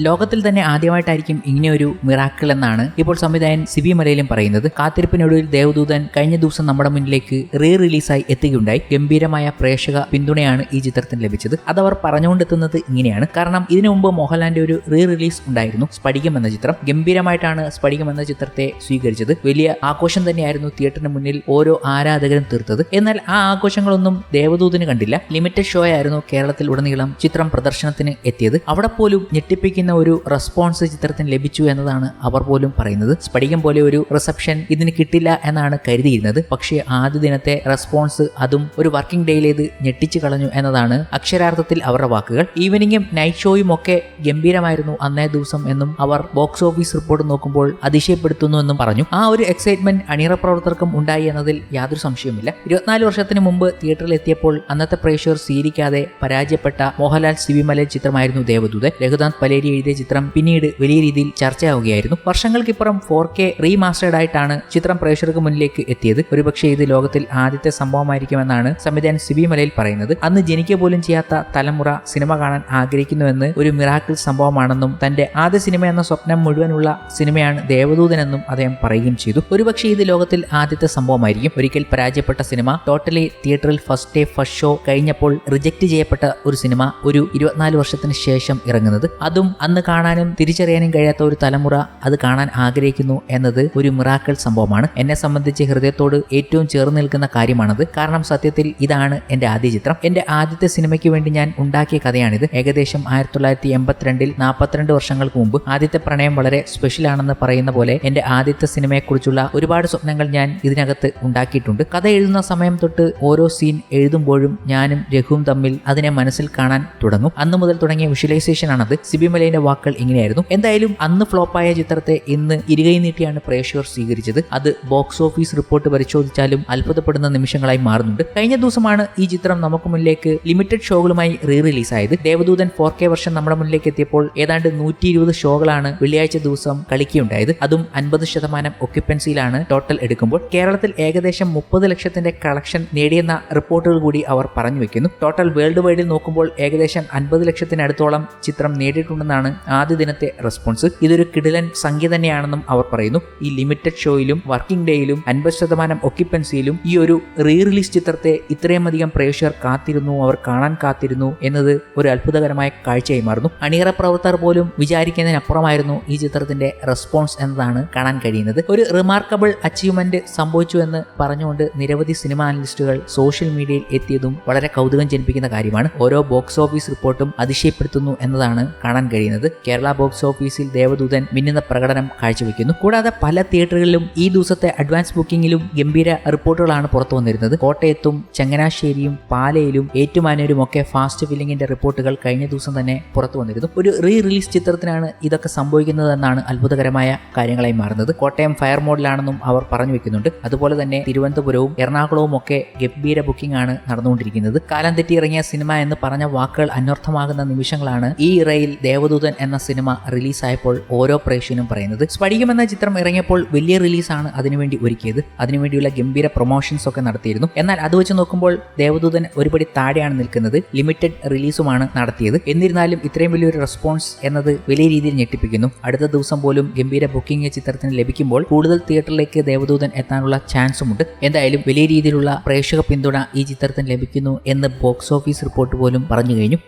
ലോകത്തിൽ തന്നെ ആദ്യമായിട്ടായിരിക്കും ഇങ്ങനെയൊരു മിറാക്കിൾ എന്നാണ് ഇപ്പോൾ സംവിധായകൻ സിബി മലയിലും പറയുന്നത്. കാത്തിരിപ്പിനൊടുവിൽ ദേവദൂതൻ കഴിഞ്ഞ ദിവസം നമ്മുടെ മുന്നിലേക്ക് റീ റിലീസായി എത്തുകയുണ്ടായി. ഗംഭീരമായ പ്രേക്ഷക പിന്തുണയാണ് ഈ ചിത്രത്തിന് ലഭിച്ചത്. അതവർ പറഞ്ഞുകൊണ്ടെത്തുന്നത് ഇങ്ങനെയാണ്. കാരണം ഇതിനു മുമ്പ് മോഹൻലാലിന്റെ ഒരു റീ റിലീസ് ഉണ്ടായിരുന്നു. സ്പടികം എന്ന ചിത്രം. ഗംഭീരമായിട്ടാണ് സ്പടികം എന്ന ചിത്രത്തെ സ്വീകരിച്ചത്. വലിയ ആഘോഷം തന്നെയായിരുന്നു തിയേറ്ററിന് മുന്നിൽ ഓരോ ആരാധകരും തീർത്തത്. എന്നാൽ ആ ആഘോഷങ്ങളൊന്നും ദേവദൂതിന് കണ്ടില്ല. ലിമിറ്റഡ് ഷോ ആയിരുന്നു കേരളത്തിൽ ഉടനീളം ചിത്രം പ്രദർശനത്തിന് എത്തിയത്. അവിടെ പോലും ഞെട്ടിപ്പിക്കുന്ന ഒരു റെസ്പോൺസ് ചിത്രത്തിന് ലഭിച്ചു എന്നതാണ് അവർ പോലും പറയുന്നത്. സ്ഫടികം പോലെ ഒരു റിസപ്ഷൻ ഇതിന് കിട്ടില്ല എന്നാണ് കരുതിയിരുന്നത്. പക്ഷേ ആദ്യ ദിനത്തെ റെസ്പോൺസ് അതും ഒരു വർക്കിംഗ് ഡേയിലേത് ഞെട്ടിച്ചു കളഞ്ഞു എന്നതാണ് അക്ഷരാർത്ഥത്തിൽ അവരുടെ വാക്കുകൾ. ഈവനിങ്ങും നൈറ്റ് ഷോയും ഒക്കെ ഗംഭീരമായിരുന്നു അന്നേ ദിവസം എന്നും അവർ ബോക്സ് ഓഫീസ് റിപ്പോർട്ട് നോക്കുമ്പോൾ അതിശയപ്പെടുത്തുന്നു എന്നും പറഞ്ഞു. ആ ഒരു എക്സൈറ്റ്മെന്റ് അണിയറ പ്രവർത്തകർക്കും ഉണ്ടായി എന്നതിൽ യാതൊരു സംശയവുമില്ല. ഇരുപത്തിനാല് വർഷത്തിന് മുമ്പ് തിയേറ്ററിൽ എത്തിയപ്പോൾ അന്നത്തെ പ്രേക്ഷകർ സ്വീകരിക്കാതെ പരാജയപ്പെട്ട മോഹൻലാൽ സിവിമലെ ചിത്രമായിരുന്നു ദേവദൂത് രഘുനാഥ് പലേരി എഴുതിയ ചിത്രം പിന്നീട് വലിയ രീതിയിൽ ചർച്ചയാവുകയായിരുന്നു. വർഷങ്ങൾക്കിപ്പുറം ഫോർ കെ റീമാസ്റ്റേഡ് ആയിട്ടാണ് ചിത്രം പ്രേക്ഷകർക്ക് മുന്നിലേക്ക് എത്തിയത്. ഒരുപക്ഷെ ഇത് ലോകത്തിൽ ആദ്യത്തെ സംഭവമായിരിക്കുമെന്നാണ് സംവിധായകൻ സിബി മലയിൽ പറയുന്നത്. അന്ന് ജനിക്കുക പോലും ചെയ്യാത്ത തലമുറ സിനിമ കാണാൻ ആഗ്രഹിക്കുന്നുവെന്ന് ഒരു മിറാക്കിൾ സംഭവമാണെന്നും തന്റെ ആദ്യ സിനിമ എന്ന സ്വപ്നം മുഴുവനുള്ള സിനിമയാണ് ദേവദൂതനെന്നും അദ്ദേഹം പറയുകയും ചെയ്തു. ഒരുപക്ഷെ ഇത് ലോകത്തിൽ ആദ്യത്തെ സംഭവമായിരിക്കും. ഒരിക്കൽ പരാജയപ്പെട്ട സിനിമ ടോട്ടലി തിയേറ്ററിൽ ഫസ്റ്റ് ഡേ ഫസ്റ്റ് ഷോ കഴിഞ്ഞപ്പോൾ റിജക്ട് ചെയ്യപ്പെട്ട ഒരു സിനിമ ഒരു ഇരുപത്തിനാല് വർഷത്തിന് ശേഷം ഇറങ്ങുന്നത്. അതും അന്ന് കാണാനും തിരിച്ചറിയാനും കഴിയാത്ത ഒരു തലമുറ അത് കാണാൻ ആഗ്രഹിക്കുന്നു എന്നത് ഒരു മിറാക്കൾ സംഭവമാണ്. എന്നെ സംബന്ധിച്ച് ഹൃദയത്തോട് ഏറ്റവും ചേർന്ന് നിൽക്കുന്ന കാര്യമാണത്. കാരണം സത്യത്തിൽ ഇതാണ് എന്റെ ആദ്യ ചിത്രം. എന്റെ ആദ്യത്തെ സിനിമയ്ക്ക് വേണ്ടി ഞാൻ ഉണ്ടാക്കിയ കഥയാണിത്. ഏകദേശം ആയിരത്തി തൊള്ളായിരത്തി എൺപത്തിരണ്ടിൽ നാൽപ്പത്തിരണ്ട് വർഷങ്ങൾക്ക് മുമ്പ് ആദ്യത്തെ പ്രണയം വളരെ സ്പെഷ്യൽ ആണെന്ന് പറയുന്ന പോലെ എന്റെ ആദ്യത്തെ സിനിമയെക്കുറിച്ചുള്ള ഒരുപാട് സ്വപ്നങ്ങൾ ഞാൻ ഇതിനകത്ത് ഉണ്ടാക്കിയിട്ടുണ്ട്. കഥ എഴുതുന്ന സമയം തൊട്ട് ഓരോ സീൻ എഴുതുമ്പോഴും ഞാനും രഘുവും തമ്മിൽ അതിനെ മനസ്സിൽ കാണാൻ തുടങ്ങും. അന്ന് മുതൽ തുടങ്ങിയ വിഷ്വലൈസേഷൻ ആണത്. സിബിമലയുടെ വാക്കുകൾ ഇങ്ങനെയായിരുന്നു. എന്തായാലും അന്ന് ഫ്ലോപ്പായ ചിത്രത്തെ ഇന്ന് ഇരുകൈ നീട്ടിയാണ് പ്രേക്ഷകർ സ്വീകരിച്ചത്. അത് ബോക്സ് ഓഫീസ് റിപ്പോർട്ട് പരിശോധിച്ചാലും അത്ഭുതപ്പെടുന്ന നിമിഷങ്ങളായി മാറുന്നുണ്ട്. കഴിഞ്ഞ ദിവസമാണ് ഈ ചിത്രം നമുക്ക് മുന്നിലേക്ക് ലിമിറ്റഡ് ഷോകളുമായി റീ റിലീസായത് ദേവദൂതൻ ഫോർ കെ വർഷം നമ്മുടെ മുന്നിലേക്ക് എത്തിയപ്പോൾ ഏതാണ്ട് നൂറ്റി ഇരുപത് ഷോകളാണ് വെള്ളിയാഴ്ച ദിവസം കളിക്കുകയുണ്ടായത്. അതും അൻപത് ശതമാനം ഒക്യുപ്പൻസിയിലാണ് ടോട്ടൽ എടുക്കുമ്പോൾ. കേരളത്തിൽ ഏകദേശം മുപ്പത് ലക്ഷത്തിന്റെ കളക്ഷൻ നേടിയെന്ന റിപ്പോർട്ടുകൾ കൂടി അവർ പറഞ്ഞു വെക്കുന്നു. ടോട്ടൽ വേൾഡ് വൈഡിൽ നോക്കുമ്പോൾ ഏകദേശം അൻപത് ലക്ഷത്തിനടുത്തോളം ചിത്രം നേടിയിട്ടുണ്ടെന്നാണ് ആദ്യ ദിനത്തെ റെസ്പോൺസ് ഇതൊരു കിടിലൻ സംഖ്യ തന്നെയാണെന്നും അവർ പറയുന്നു. ഈ ലിമിറ്റഡ് ഷോയിലും വർക്കിംഗ് ഡേയിലും അൻപത് ശതമാനം ഒക്യുപ്പൻസിയിലും ഈ ഒരു റീ റിലീസ് ചിത്രത്തെ ഇത്രയും അധികം പ്രേക്ഷകർ കാത്തിരുന്നു അവർ കാണാൻ കാത്തിരുന്നു എന്നത് ഒരു അത്ഭുതകരമായ കാഴ്ചയായി മാറുന്നു. അണിയറ പ്രവർത്തകർ പോലും വിചാരിക്കുന്നതിനപ്പുറമായിരുന്നു ഈ ചിത്രത്തിന്റെ റെസ്പോൺസ് എന്നതാണ് കാണാൻ കഴിയുന്നത്. ഒരു റിമാർക്കബിൾ അച്ചീവ്മെന്റ് സംഭവിച്ചു എന്ന് പറഞ്ഞുകൊണ്ട് നിരവധി സിനിമ അനലിസ്റ്റുകൾ സോഷ്യൽ മീഡിയയിൽ എത്തിയതും വളരെ കൗതുകം ജനിപ്പിക്കുന്ന കാര്യമാണ്. ഓരോ ബോക്സ് ഓഫീസ് റിപ്പോർട്ടും അതിശയപ്പെടുത്തുന്നു എന്നതാണ് കാണാൻ കഴിയുന്നത്. കേരള ബോക്സ് ഓഫീസിൽ ദേവദൂതൻ മിന്നുന്ന പ്രകടനം കാഴ്ചവെക്കുന്നു. കൂടാതെ പല തിയേറ്ററുകളിലും ഈ ദിവസത്തെ അഡ്വാൻസ് ബുക്കിംഗിലും ഗംഭീര റിപ്പോർട്ടുകളാണ് പുറത്തു വന്നിരുന്നത്. കോട്ടയത്തും ചങ്ങനാശ്ശേരിയും പാലയിലും ഏറ്റുമാനൂരും ഒക്കെ ഫാസ്റ്റ് ഫില്ലിംഗിന്റെ റിപ്പോർട്ടുകൾ കഴിഞ്ഞ ദിവസം തന്നെ പുറത്തു വന്നിരുന്നു. ഒരു റീ റിലീസ് ചിത്രത്തിനാണ് ഇതൊക്കെ സംഭവിക്കുന്നതെന്നാണ് അത്ഭുതകരമായ കാര്യങ്ങളായി മാറുന്നത്. കോട്ടയം ഫയർ മോഡിലാണെന്നും അവർ പറഞ്ഞു വെക്കുന്നുണ്ട്. അതുപോലെ തന്നെ തിരുവനന്തപുരവും എറണാകുളവും ഒക്കെ ഗംഭീര ബുക്കിംഗ് ആണ് നടന്നുകൊണ്ടിരിക്കുന്നത്. കാലം തെറ്റി ഇറങ്ങിയ സിനിമ എന്ന് പറഞ്ഞ വാക്കുകൾ അന്വർത്ഥമാകുന്ന നിമിഷങ്ങളാണ് ഈ ഇറയിൽ ദേവദൂതൻ എന്ന സിനിമ റിലീസായപ്പോൾ ഓരോ പ്രേക്ഷകനും പറയുന്നത് സ്പടികം എന്ന ചിത്രം ഇറങ്ങിയപ്പോൾ വലിയ റിലീസാണ് അതിനുവേണ്ടി ഒരുക്കിയത്. അതിനുവേണ്ടിയുള്ള ഗംഭീര പ്രൊമോഷൻസ് ഒക്കെ നടത്തിയിരുന്നു. എന്നാൽ അത് വെച്ച് നോക്കുമ്പോൾ ദേവദൂതൻ ഒരുപടി താഴെയാണ് നിൽക്കുന്നത്. ലിമിറ്റഡ് റിലീസുമാണ് നടത്തിയത്. എന്നിരുന്നാലും ഇത്രയും വലിയൊരു റെസ്പോൺസ് എന്നത് വലിയ രീതിയിൽ ഞെട്ടിപ്പിക്കുന്നു. അടുത്ത ദിവസം പോലും ഗംഭീര ബുക്കിംഗ് ചിത്രത്തിന് ലഭിക്കുമ്പോൾ കൂടുതൽ തിയേറ്ററിലേക്ക് ദേവദൂതൻ എത്താനുള്ള ചാൻസുമുണ്ട്. എന്തായാലും വലിയ രീതിയിലുള്ള പ്രേക്ഷക പിന്തുണ ഈ ചിത്രത്തിന് ലഭിക്കുന്നു എന്ന് ബോക്സ് ഓഫീസ് റിപ്പോർട്ട് പോലും പറഞ്ഞു കഴിഞ്ഞു.